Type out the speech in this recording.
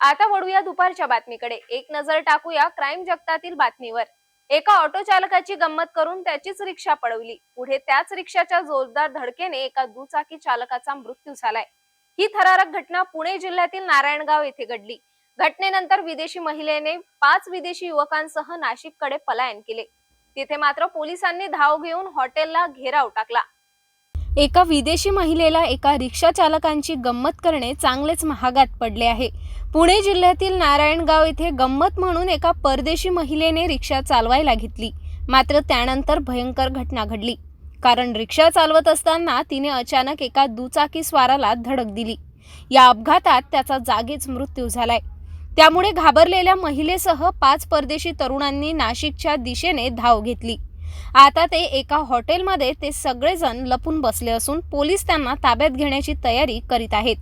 आता वळूया दुपारच्या बातमीकडे. एक नजर टाकूया क्राईम जगतातील बातमीवर. एका ऑटो चालकाची गंमत करून त्याचीच रिक्षा पळवली. पुढे त्याच रिक्षाच्या जोरदार धडकेने एका दुचाकी चालकाचा मृत्यू झालाय. ही थरारक घटना पुणे जिल्ह्यातील नारायणगाव येथे घडली. घटनेनंतर विदेशी महिलेने पाच विदेशी युवकांसह नाशिककडे पलायन केले. तिथे मात्र पोलिसांनी धाव घेऊन हॉटेलला घेराव टाकला. एका विदेशी महिलेला एका रिक्षा चालकांची गंमत करणे चांगलेच महागात पडले आहे. पुणे जिल्ह्यातील नारायणगाव येथे गंमत म्हणून एका परदेशी महिलेने रिक्षा चालवायला घेतली. मात्र त्यानंतर भयंकर घटना घडली. कारण रिक्षा चालवत असताना तिने अचानक एका दुचाकी स्वाराला धडक दिली. या अपघातात त्याचा जागीच मृत्यू झालाय. त्यामुळे घाबरलेल्या महिलेसह पाच परदेशी तरुणांनी नाशिकच्या दिशेने धाव घेतली. आता ते एका हॉटेलमध्ये ते सगळेजण लपून बसले असून पोलीस त्यांना ताब्यात घेण्याची तयारी करीत आहेत.